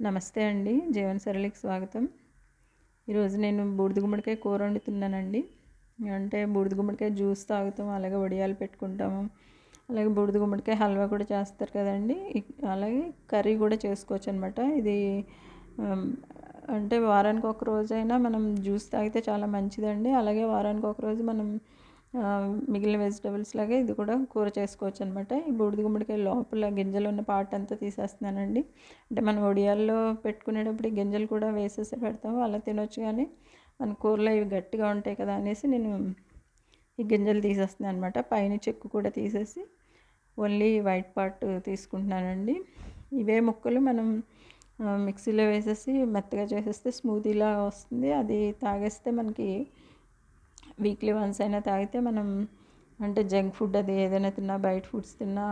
నమస్తే అండి. జీవన సరళికి స్వాగతం. ఈరోజు నేను బూడిద గుమ్మడికాయ కూర వండుతున్నానండి. అంటే బూడిద గుమ్మడికాయ జ్యూస్ తాగుతాం అలాగే వడియాలు పెట్టుకుంటాము. అలాగే బూడిద గుమ్మడికాయ హల్వా కూడా చేస్తారు కదండి. అలాగే కర్రీ కూడా చేసుకోవచ్చు అనమాట ఇది అంటే వారానికి ఒక రోజైనా మనం జ్యూస్ తాగితే చాలా మంచిదండి. అలాగే వారానికి ఒక రోజు మనం మిగిలిన వెజిటబుల్స్ లాగే ఇది కూడా కూర చేసుకోవచ్చు అనమాట ఈ బూడిద గుమ్మడికాయ లోపల గింజలు ఉన్న పార్ట్ అంతా తీసేస్తున్నానండి. అంటే మనం ఒడియాల్లో పెట్టుకునేటప్పుడు గింజలు కూడా వేసేసి పెడతాము అలా తినొచ్చు కానీ మన కూరలో ఇవి గట్టిగా ఉంటాయి కదా అనేసి నేను ఈ గింజలు తీసేస్తున్నాను అనమాట పైన చెక్కు కూడా తీసేసి ఓన్లీ వైట్ పార్ట్ తీసుకుంటున్నానండి. ఇవే ముక్కలు మనం మిక్సీలో వేసేసి మెత్తగా చేసేస్తే స్మూతీలా వస్తుంది. అది తాగేస్తే మనకి వీక్లీ వన్స్ అయినా తాగితే మనం అంటే జంక్ ఫుడ్ అది ఏదైనా తిన్నా బయట ఫుడ్స్ తిన్నా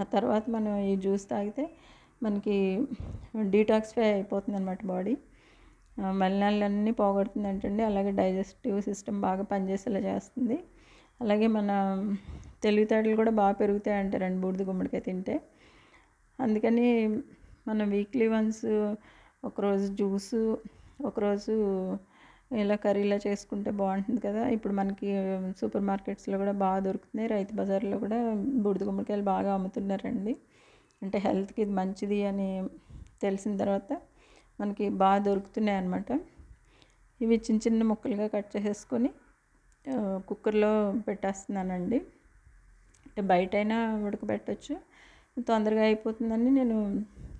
ఆ తర్వాత మనం ఈ జ్యూస్ తాగితే మనకి డీటాక్స్ఫై అయిపోతుంది అనమాట బాడీ మలినాలన్నీ పోగొడుతుంది అంటండి అలాగే డైజెస్టివ్ సిస్టమ్ బాగా పనిచేసేలా చేస్తుంది. అలాగే మన తెలివితేటలు కూడా బాగా పెరుగుతాయి అంటారండి బూడిద గుమ్మడికాయ తింటే. అందుకని మనం వీక్లీ వన్స్ ఒకరోజు జ్యూసు ఒకరోజు ఇలా కర్రీలా చేసుకుంటే బాగుంటుంది కదా. ఇప్పుడు మనకి సూపర్ మార్కెట్స్లో కూడా బాగా దొరుకుతున్నాయి. రైతు బజార్లో కూడా బూడిద గుమ్మడికాయలు బాగా అమ్ముతున్నారండి. అంటే హెల్త్కి ఇది మంచిది అని తెలిసిన తర్వాత మనకి బాగా దొరుకుతున్నాయి అన్నమాట. ఇవి చిన్న చిన్న ముక్కలుగా కట్ చేసేసుకొని కుక్కర్లో పెట్టేస్తున్నానండి. అంటే బయట అయినా ఉడకబెట్టచ్చు. తొందరగా అయిపోతుందని నేను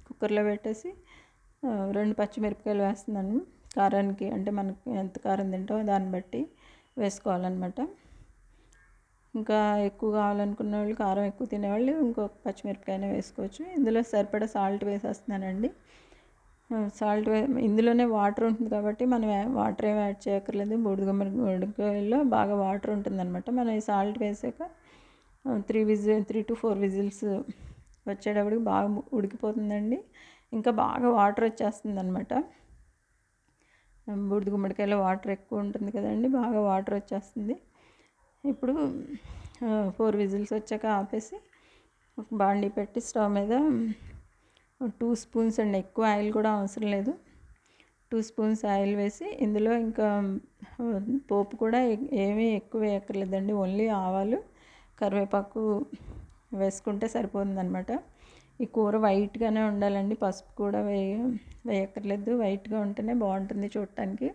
కుక్కర్లో పెట్టేసి రెండు పచ్చిమిరపకాయలు వేస్తున్నాను. కారానికి అంటే మనకి ఎంత కారం తింటామో దాన్ని బట్టి వేసుకోవాలన్నమాట. ఇంకా ఎక్కువ కావాలనుకున్న వాళ్ళు కారం ఎక్కువ తినేవాళ్ళు ఇంకొక పచ్చిమిరపకాయనే వేసుకోవచ్చు. ఇందులో సరిపడా సాల్ట్ వేసేస్తున్నానండి. సాల్ట్ వే ఇందులోనే వాటర్ ఉంటుంది కాబట్టి మనం వాటర్ ఏమి యాడ్ చేయక్కర్లేదు. బూడిదగుమ్మడి ఉడకాయల్లో బాగా వాటర్ ఉంటుందన్నమాట. మనం ఈ సాల్ట్ వేసాక three whistle three to four whistles వచ్చేటప్పటికి బాగా ఉడికిపోతుందండి. ఇంకా బాగా వాటర్ వచ్చేస్తుంది అనమాట బూడిద గుమ్మడికాయలో వాటర్ ఎక్కువ ఉంటుంది కదండి బాగా వాటర్ వచ్చేస్తుంది. ఇప్పుడు ఫోర్ విజిల్స్ వచ్చాక ఆపేసి ఒక బాండీ పెట్టి స్టవ్ మీద టూ స్పూన్స్ అండి ఎక్కువ ఆయిల్ కూడా అవసరం లేదు. టూ స్పూన్స్ ఆయిల్ వేసి ఇందులో ఇంకా పోపు కూడా ఏమీ ఎక్కువ వేయక్కర్లేదండి ఓన్లీ ఆవాలు కరివేపాకు వేసుకుంటే సరిపోతుందన్నమాట. ఈ కూర వైట్గానే ఉండాలండి. పసుపు కూడా వేయ వేయక్కర్లేదు. వైట్గా ఉంటేనే బాగుంటుంది చూడటానికి.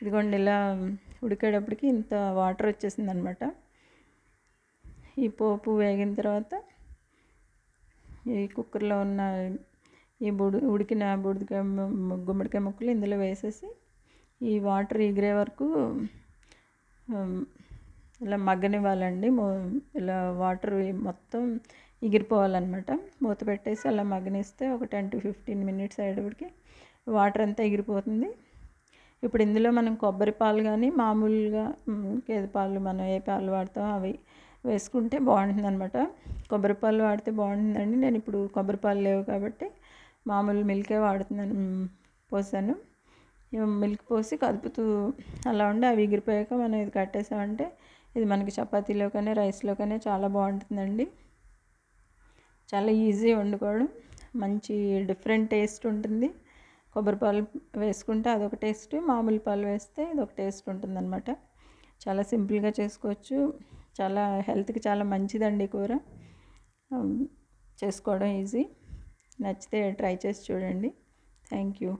ఇదిగోండి ఇలా ఉడికేటప్పటికి ఇంత వాటర్ వచ్చేసింది అనమాట ఈ పోపు వేగిన తర్వాత ఈ కుక్కర్లో ఉన్న ఈ బుడి ఉడికిన బుడికాయ గుమ్మడికాయ ముక్కలు ఇందులో వేసేసి ఈ వాటర్ ఎగిరే వరకు ఇలా మగ్గనివ్వాలండి. ఇలా వాటర్ మొత్తం ఎగిరిపోవాలన్నమాట. మూత పెట్టేసి అలా మగ్గనిస్తే ఒక టెన్ టు ఫిఫ్టీన్ మినిట్స్ అయ్యేటప్పటికి వాటర్ అంతా ఎగిరిపోతుంది. ఇప్పుడు ఇందులో మనం కొబ్బరి పాలు కానీ మామూలుగా గేదె పాలు మనం ఏ పాలు వాడతామో అవి వేసుకుంటే బాగుంటుంది అనమాట కొబ్బరి పాలు వాడితే బాగుంటుందండి. నేను ఇప్పుడు కొబ్బరి పాలు లేవు కాబట్టి మామూలు మిల్కే వాడుతున్నాను పోసాను. మిల్క్ పోసి కదుపుతూ అలా ఉండి అవి ఎగిరిపోయాక మనం ఇది కట్టేసామంటే ఇది మనకి చపాతీలో కానీ రైస్లో కానీ చాలా బాగుంటుందండి. చాలా ఈజీ వండుకోవడం. మంచి డిఫరెంట్ టేస్ట్ ఉంటుంది. కొబ్బరి పాలు వేసుకుంటే అదొక టేస్ట్ మామూలు పాలు వేస్తే ఇదొక టేస్ట్ ఉంటుందన్నమాట. చాలా సింపుల్గా చేసుకోవచ్చు. చాలా హెల్త్కి చాలా మంచిదండి కూర. చేసుకోవడం ఈజీ. నచ్చితే ట్రై చేసి చూడండి. Thank you.